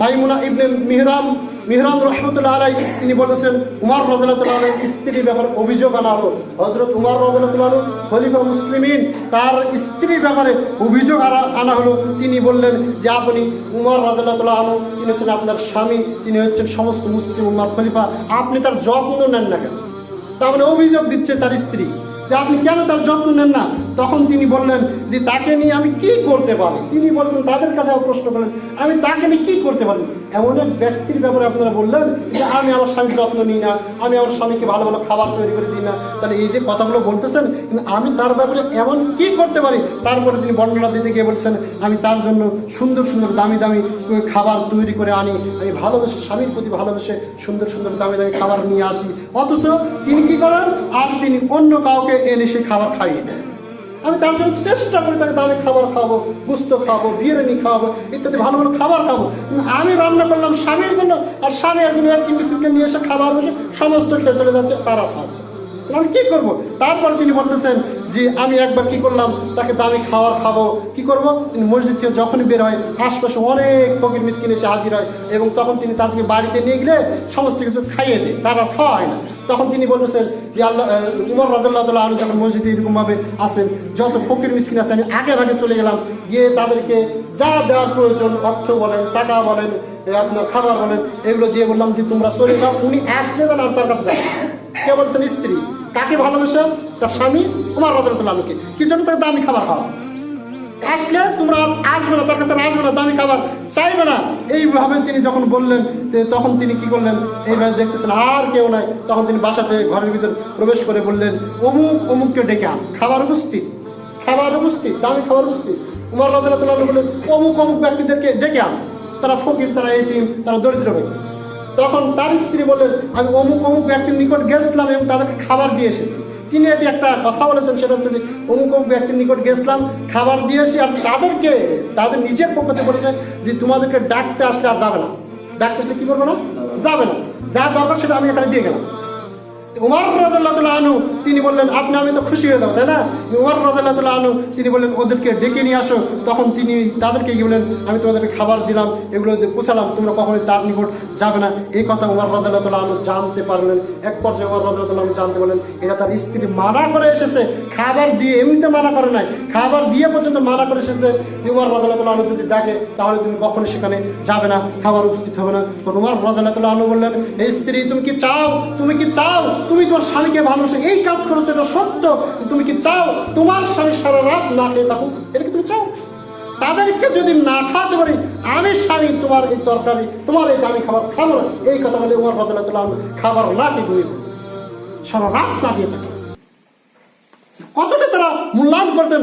মাইমুনা ইবনে মিহরাম মিহরাম রহমতুল্লাহ আলাই তিনি বলেছেন, উমার রদুল্লাহ স্ত্রীর ব্যাপারে অভিযোগ আনা হলো। হজরত উমার রদুল্লাহ খলিফা মুসলিমিন, তার স্ত্রীর ব্যাপারে অভিযোগ আনা হলো। তিনি বললেন যে, আপনি উমর রদুল্লাহ আনু তিনি হচ্ছেন আপনার স্বামী, তিনি হচ্ছেন সমস্ত মুসলিম উমার খলিফা, আপনি তার যত্ন নেন না কেন? তার মানে অভিযোগ দিচ্ছে তার স্ত্রী যে, আপনি কেন তার যত্ন নেন না? তখন তিনি বললেন যে তাকে নিয়ে আমি কি করতে পারি? তিনি বলছেন, তাদের কাছে আবার প্রশ্ন করলেন, আমি তাকে নিয়ে কি করতে পারি? এমন এক ব্যক্তির ব্যাপারে আপনারা বললেন যে আমি আমার স্বামীর যত্ন নিই না, আমি আমার স্বামীকে ভালো ভালো খাবার তৈরি করে দিই না। তাহলে এই যে কথাগুলো বলতেছেন, কিন্তু আমি তার ব্যাপারে এমন কি করতে পারি? তারপরে তিনি বর্ণনা দিতে গিয়ে বলছেন, আমি তার জন্য সুন্দর সুন্দর দামি দামি খাবার তৈরি করে আনি। আমি ভালোবেসে, স্বামীর প্রতি ভালোবেসে সুন্দর সুন্দর দামি দামি খাবার নিয়ে আসি। অথচ তিনি কি করেন? আর তিনি অন্য কাউকে এনে সে খাবার খাইয়ে দেন। আমি তার জন্য চেষ্টা করি তাকে দামি খাবার খাব গুস্ত খাব বিরিয়ানি খাব ইত্যাদি, ভালো ভালো খাবার খাব কিন্তু আমি রান্না করলাম স্বামীর জন্য, আর স্বামী একজন একটি মিস্ত্রিকে নিয়ে এসে খাবার বসে সমস্ত খেয়ে চলে যাচ্ছে, তারা খাচ্ছে। আমি কি করব? তারপরে তিনি বলতেছেন যে আমি একবার কি করলাম, তাকে দামি খাওয়ার খাব। কি করব? তিনি মসজিদ থেকে যখনই বের হয় আশপাশে অনেক ফকির মিসকিন এসে হাজির হয় এবং তখন তিনি তাদেরকে বাড়িতে নিয়ে গেলে সমস্ত কিছু খাইয়ে দেয়, তারা খাওয়া হয় না। তখন তিনি বলতেছেন যে আল্লাহ উমর রাজাল্লাহ তাল্লাহ আমি যখন মসজিদে এরকমভাবে আসেন, যত ফকির মিসকিন আছে, আমি আগে ভাগে চলে গেলাম, গিয়ে তাদেরকে যা দেওয়ার প্রয়োজন, অর্থ বলেন, টাকা বলেন আপনার খাবার বলেন, এগুলো দিয়ে বললাম যে তোমরা চলে যাও, উনি আসলে যেন আর তার কাছে কে বলছেন? স্ত্রী। কাকে ভালোবাসে তার স্বামী তোমার রাজাতুল আলমকে কি? জন্য তাকে দামি খাবার খাওয়া আসলে তোমরা আসবে না, তার কাছে আসবে না, দামি খাবার চাইবে না। এইভাবে তিনি যখন বললেন তখন তিনি কি করলেন? এইভাবে দেখতেছেন, আর কেউ নাই। তখন তিনি বাসাতে ঘরের ভিতর প্রবেশ করে বললেন, অমুক, অমুককে ডেকে আন। খাবার উপস্থিত খাবার উপস্থিত, দামি খাবার উপস্থিত। উমর রাজাতুল বললেন, অমুক অমুক ব্যক্তিদেরকে ডেকে আন। তারা ফকির, তারা এই এতিম, তারা দরিদ্র ব্যক্তি। তখন তার স্ত্রী বললেন, আমি অমুক অমুক ব্যক্তির নিকট গেছিলাম এবং তাদেরকে খাবার দিয়ে এসেছি। তিনি এটি একটা কথা বলেছেন, সেটা হচ্ছে যে অমুক অমুক ব্যক্তির নিকট গেছিলাম, খাবার দিয়েছি আর তাদেরকে, তাদের নিজের পক্ষ থেকে বলেছে যে তোমাদেরকে ডাকতে আসলে আর যাবে না। ডাকতে আসলে কি করব না? যাবে না। যা দরকার সেটা আমি এখানে দিয়ে গেলাম। উমর রাজাল্লাহ আনু তিনি বললেন, আপনি, আমি তো খুশি হয়ে যাব, তাই না? উমর রাজাল্লাহ আনু তিনি বললেন, ওদেরকে ডেকে নিয়ে আসো। তখন তিনি তাদেরকে গিয়ে বললেন, আমি তোমাদেরকে খাবার দিলাম, এগুলো যে পুষালাম, তোমরা কখনোই তার নিকট যাবে না। এই কথা উমর রাজাল্লাহ আনু জানতে পারলেন। এক পর্যায়ে উমর রাজাল্লাহ আনু জানতে পারলেন এটা তার স্ত্রী মানা করে এসেছে, খাবার দিয়ে এমনিতে মানা করে নাই, খাবার দিয়ে পর্যন্ত মানা করে এসেছে। উমর রাজাল্লাহ আনু যদি ডাকে, তাহলে তুমি কখনো সেখানে যাবে না, খাবার উপস্থিত হবে না। তো তোমার রাজাল্লাহ আনু বললেন, এই স্ত্রী, তুমি কি চাও? তুমি কি চাও? তুমি তোমার স্বামীকে ভালোবাসো এই কাজ করেছ, এটা সত্য। তুমি কি চাও তোমার স্বামী সারা রাত না খেয়ে থাকুক? এটা কি তুমি চাও? তাদেরকে যদি না খাওয়াতে পারি, আমি স্বামী, তোমার এই তরকারি, তোমার এই দামি খাবার খাব না। এই কথা বলে উমার রাজাল্লাহ তোলাম খাবার না খেয়ে তুমি। সারা রাত না দিয়ে থাকো। কতটা তারা মূল্যায়ন করতেন।